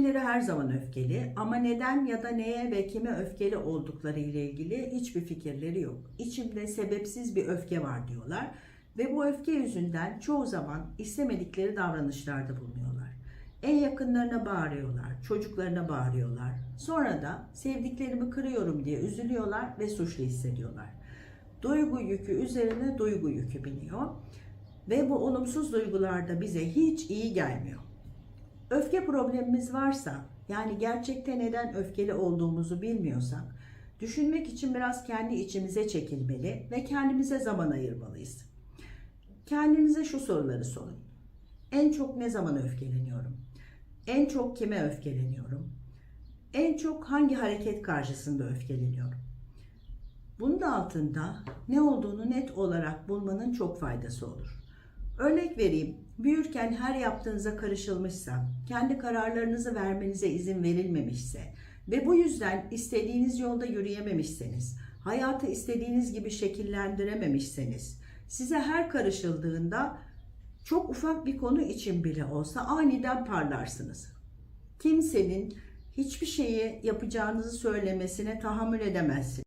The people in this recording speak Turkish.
Kendileri her zaman öfkeli ama neden ya da neye ve kime öfkeli oldukları ile ilgili hiçbir fikirleri yok. İçimde sebepsiz bir öfke var diyorlar ve bu öfke yüzünden çoğu zaman istemedikleri davranışlarda bulunuyorlar. En yakınlarına bağırıyorlar, çocuklarına bağırıyorlar. Sonra da sevdiklerimi kırıyorum diye üzülüyorlar ve suçlu hissediyorlar. Duygu yükü üzerine duygu yükü biniyor ve bu olumsuz duygular da bize hiç iyi gelmiyor. Öfke problemimiz varsa, yani gerçekte neden öfkeli olduğumuzu bilmiyorsak, düşünmek için biraz kendi içimize çekilmeli ve kendimize zaman ayırmalıyız. Kendinize şu soruları sorun. En çok ne zaman öfkeleniyorum? En çok kime öfkeleniyorum? En çok hangi hareket karşısında öfkeleniyorum? Bunun da altında ne olduğunu net olarak bulmanın çok faydası olur. Örnek vereyim, büyürken her yaptığınıza karışılmışsa, kendi kararlarınızı vermenize izin verilmemişse ve bu yüzden istediğiniz yolda yürüyememişseniz, hayatı istediğiniz gibi şekillendirememişseniz, size her karışıldığında çok ufak bir konu için bile olsa aniden parlarsınız. Kimsenin hiçbir şeyi yapacağınızı söylemesine tahammül edemezsiniz.